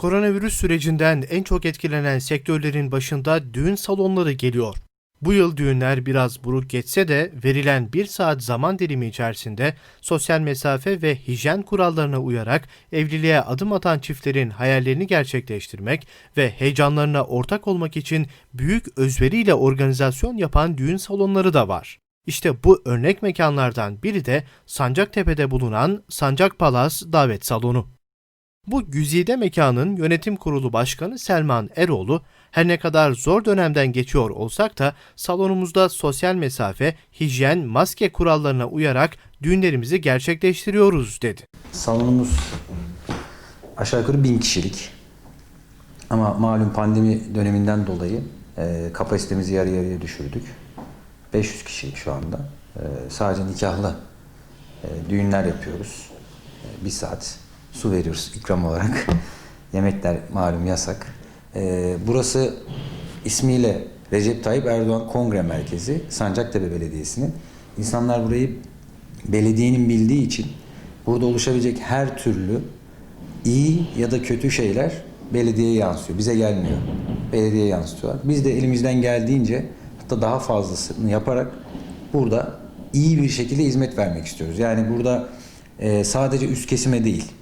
Koronavirüs sürecinden en çok etkilenen sektörlerin başında düğün salonları geliyor. Bu yıl düğünler biraz buruk geçse de verilen bir saat zaman dilimi içerisinde sosyal mesafe ve hijyen kurallarına uyarak evliliğe adım atan çiftlerin hayallerini gerçekleştirmek ve heyecanlarına ortak olmak için büyük özveriyle organizasyon yapan düğün salonları da var. İşte bu örnek mekanlardan biri de Sancaktepe'de bulunan Sancak Palas Davet Salonu. Bu güzide mekanın yönetim kurulu başkanı Selman Eroğlu, her ne kadar zor dönemden geçiyor olsak da salonumuzda sosyal mesafe, hijyen, maske kurallarına uyarak düğünlerimizi gerçekleştiriyoruz dedi. Salonumuz aşağı yukarı bin kişilik. Ama malum pandemi döneminden dolayı e, kapasitemizi yarı yarıya düşürdük. 500 kişi şu anda. E, sadece nikahlı e, düğünler yapıyoruz. E, bir saat su veriyoruz ikram olarak. Yemekler malum yasak. E, burası ismiyle Recep Tayyip Erdoğan Kongre Merkezi Sancaktepe Belediyesi'nin. İnsanlar burayı belediyenin bildiği için burada oluşabilecek her türlü iyi ya da kötü şeyler belediyeye yansıyor. Bize gelmiyor. Belediyeye yansıtıyorlar. Biz de elimizden geldiğince hatta daha fazlasını yaparak burada iyi bir şekilde hizmet vermek istiyoruz. Yani burada e, sadece üst kesime değil,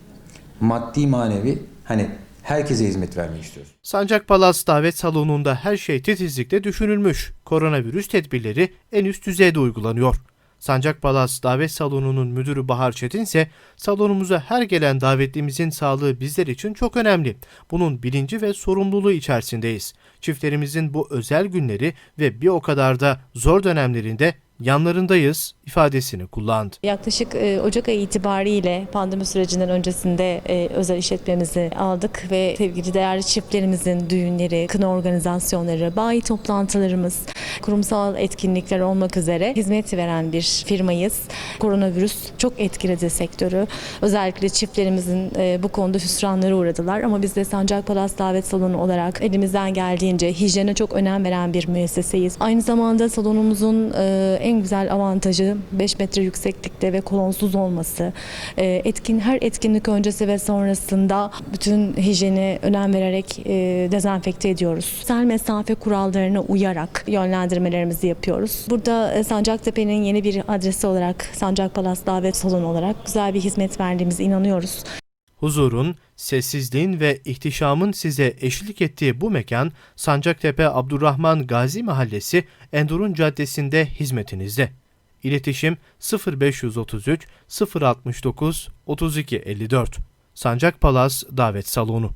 maddi manevi hani herkese hizmet vermek istiyoruz. Sancak Palas Davet Salonu'nda her şey titizlikle düşünülmüş. Koronavirüs tedbirleri en üst düzeyde uygulanıyor. Sancak Palas Davet Salonu'nun müdürü Bahar Çetin ise salonumuza her gelen davetlimizin sağlığı bizler için çok önemli. Bunun bilinci ve sorumluluğu içerisindeyiz. Çiftlerimizin bu özel günleri ve bir o kadar da zor dönemlerinde yanlarındayız ifadesini kullandı. Yaklaşık e, Ocak ayı itibariyle pandemi sürecinden öncesinde e, özel işletmemizi aldık ve sevgili değerli çiftlerimizin düğünleri, kına organizasyonları, bayi toplantılarımız, kurumsal etkinlikler olmak üzere hizmet veren bir firmayız. Koronavirüs çok etkiledi sektörü. Özellikle çiftlerimizin e, bu konuda hüsranlara uğradılar ama biz de Sancak Palas Davet Salonu olarak elimizden geldiğince hijyene çok önem veren bir müesseseyiz. Aynı zamanda salonumuzun e, en güzel avantajı 5 metre yükseklikte ve kolonsuz olması. E, etkin her etkinlik öncesi ve sonrasında bütün hijyene önem vererek e, dezenfekte ediyoruz. Sosyal mesafe kurallarına uyarak yönlendirmelerimizi yapıyoruz. Burada e, Sancaktepe'nin yeni bir adresi olarak Sancak Palas Davet Salonu olarak güzel bir hizmet verdiğimize inanıyoruz. Huzurun, sessizliğin ve ihtişamın size eşlik ettiği bu mekan Sancaktepe Abdurrahman Gazi Mahallesi Endurun Caddesi'nde hizmetinizde. İletişim 0533 069 3254 Sancak Palas Davet Salonu